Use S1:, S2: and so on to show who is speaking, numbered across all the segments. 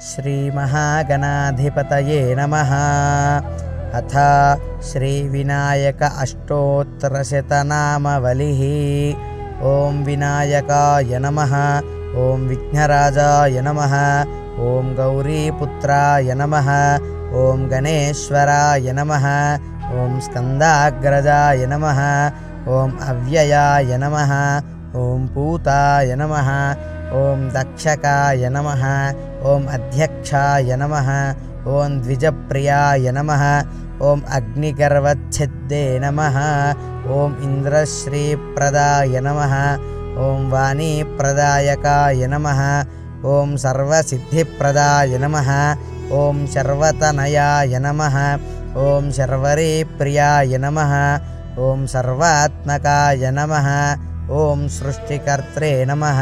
S1: श्रीमहागणाधिपतये नमः। अथ श्रीविनायक अष्टोत्तरशतनामवलिः। ॐ विनायकाय नमः। ॐ विघ्नराजाय नमः। ॐ गौरीपुत्राय नमः। ॐ गणेश्वराय नमः। ॐ स्कन्दाग्रजाय नमः। ॐ अव्ययाय नमः। ॐ पूताय नमः। ॐ दक्षकाय नमः। ॐ अध्यक्षाय नमः ॐ द्विजप्रियाय नमः ॐ अग्निगर्वच्छिद्दे नमः ॐ इन्द्रश्रीप्रदाय नमः ॐ वाणीप्रदायकाय नमः ॐ सर्वसिद्धिप्रदाय नमः ॐ शर्वतनयाय नमः ॐ शर्वरीप्रियाय नमः ॐ सर्वात्मकाय नमः ॐ सृष्टिकर्त्रे नमः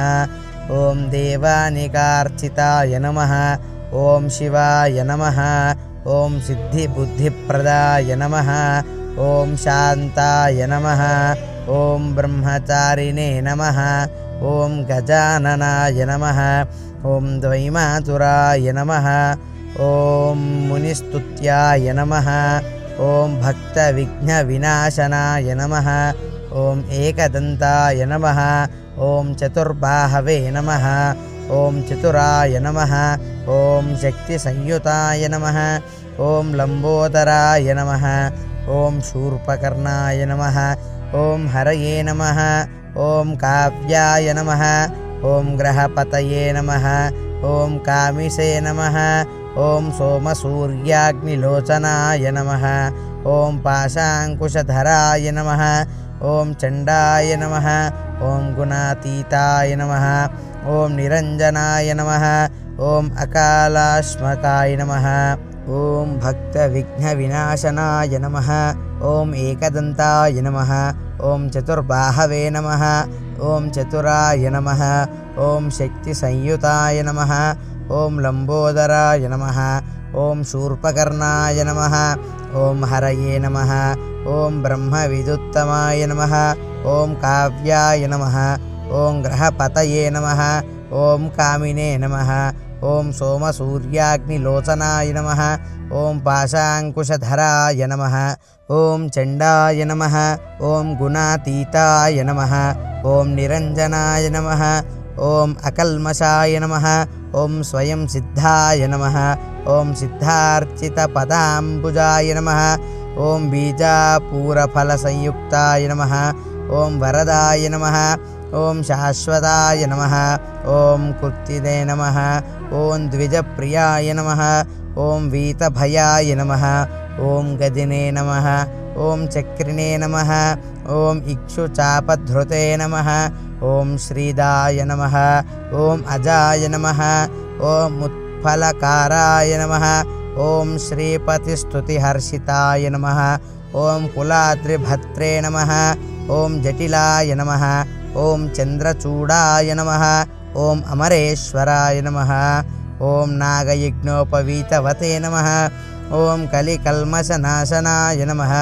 S1: ॐ देवानिकार्चिताय नमः। ॐ शिवाय नमः। ॐ सिद्धिबुद्धिप्रदाय नमः। ॐ शान्ताय नमः। ॐ ब्रह्मचारिणे नमः। ॐ गजाननाय नमः। ॐ द्वैमातुराय नमः। ॐ मुनिस्तुत्याय नमः। ॐ भक्तविघ्नविनाशनाय नमः। ॐ एकदन्ताय नमः। ॐ चतुर्बाहवे नमः ॐ चतुराय नमः ॐ शक्तिसंयुताय नमः ॐ लम्बोदराय नमः ॐ शूर्पकर्णाय नमः ॐ हरये नमः ॐ काव्याय नमः ॐ ग्रहपतये नमः ॐ कामिसे नमः ॐ सोमसूर्याग्निलोचनाय नमः ॐ पाशाङ्कुशधराय नमः ॐ चण्डाय नमः ॐ गुणातीताय नमः ॐ निरञ्जनाय नमः ॐ अकालाश्मकाय नमः ॐ भक्तविघ्नविनाशनाय नमः ॐ एकदन्ताय नमः ॐ चतुर्बाहवे नमः ॐ चतुराय नमः ॐ शक्तिसंयुताय नमः ॐ लम्बोदराय नमः ॐ शूर्पकर्णाय नमः ॐ हरये नमः ॐ ब्रह्मविदुत्तमाय नमः ॐ काव्याय नमः ॐ ग्रहपतये नमः ॐ कामिने नमः ॐ सोमसूर्याग्निलोचनाय नमः ॐ पाशाङ्कुशधराय नमः ॐ चण्डाय नमः ॐ गुणातीताय नमः ॐ निरञ्जनाय नमः ॐ अकल्मषाय नमः ॐ स्वयं सिद्धाय नमः ॐ सिद्धार्चितपदाम्बुजाय नमः ॐ बीजापूरफलसंयुक्ताय नमः ॐ वरदाय नमः ॐ शाश्वताय नमः ॐ कुर्तिदे नमः ॐ द्विजप्रियाय नमः ॐ वीतभयाय नमः ॐ गदिने नमः ॐ चक्रिणे नमः ॐ इक्षुचापधृते नमः ॐ श्रीदाय नमः ॐ अजाय नमः ॐ उत्फलकाराय नमः ॐ श्रीपतिस्तुतिहर्षिताय नमः ॐ कुलाद्रिभद्रे नमः ॐ जटिलाय नमः ॐ चन्द्रचूडाय नमः ॐ अमरेश्वराय नमः ॐ नागयज्ञोपवीतवते नमः ॐ कलिकल्मषनाशनाय नमः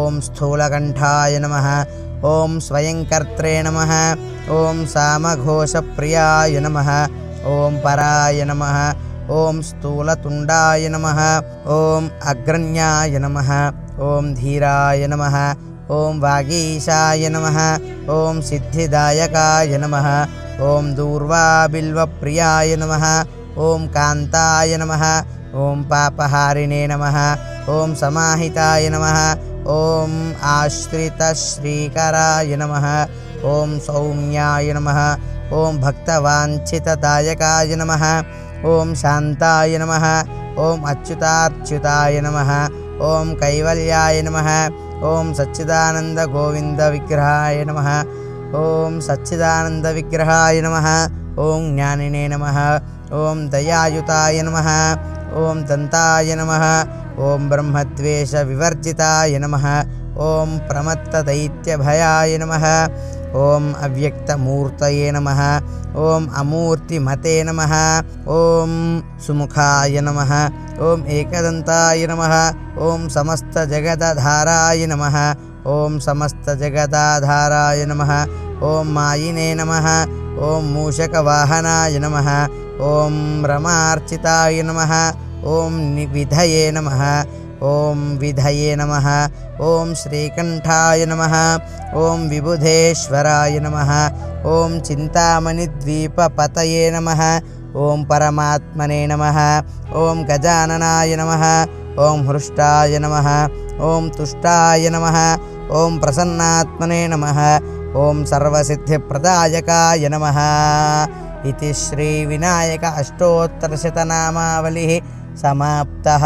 S1: ॐ स्थूलकण्ठाय नमः ॐ स्वयंकर्त्रे नमः ॐ सामघोषप्रियाय नमः ॐ पराय नमः ॐ स्थूलतुण्डाय नमः ॐ अग्रण्याय नमः ॐ धीराय नमः ॐ वागीशाय नमः ॐ सिद्धिदायकाय नमः ॐ दूर्वाबिल्वप्रियाय नमः ॐ कान्ताय नमः ॐ पापहारिणे नमः ॐ समाहिताय नमः ॐ आश्रितश्रीकराय नमः ॐ सौम्याय नमः ॐ भक्तवाञ्छितदायकाय नमः ॐ शान्ताय नमः ॐ अच्युताच्युताय नमः ॐ कैवल्याय नमः ॐ सच्चिदानन्दगोविन्दविग्रहाय नमः ॐ सच्चिदानन्दविग्रहाय नमः ॐ ज्ञानिने नमः ॐ दयायुताय नमः ॐ दन्ताय नमः ॐ ब्रह्मद्वेषविवर्जिताय नमः ॐ प्रमत्तदैत्यभयाय नमः ॐ अव्यक्तमूर्तये नमः ॐ अमूर्तिमते नमः ॐ सुमुखाय नमः ॐ एकदन्ताय नमः ॐ समस्तजगदधाराय नमः ॐ समस्तजगदाधाराय नमः ॐ मायिने नमः ॐ मूषकवाहनाय नमः ॐ रमार्चिताय नमः ॐ विधये नमः ॐ विधये नमः ॐ श्रीकण्ठाय नमः ॐ विबुधेश्वराय नमः ॐ चिन्तामणिद्वीपपतये नमः ॐ परमात्मने नमः ॐ गजाननाय नमः ॐ हृष्टाय नमः ॐ तुष्टाय नमः ॐ प्रसन्नात्मने नमः ॐ सर्वसिद्धिप्रदायकाय नमः इति श्रीविनायक अष्टोत्तरशतनामावलिः समाप्तः।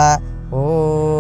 S1: ॐ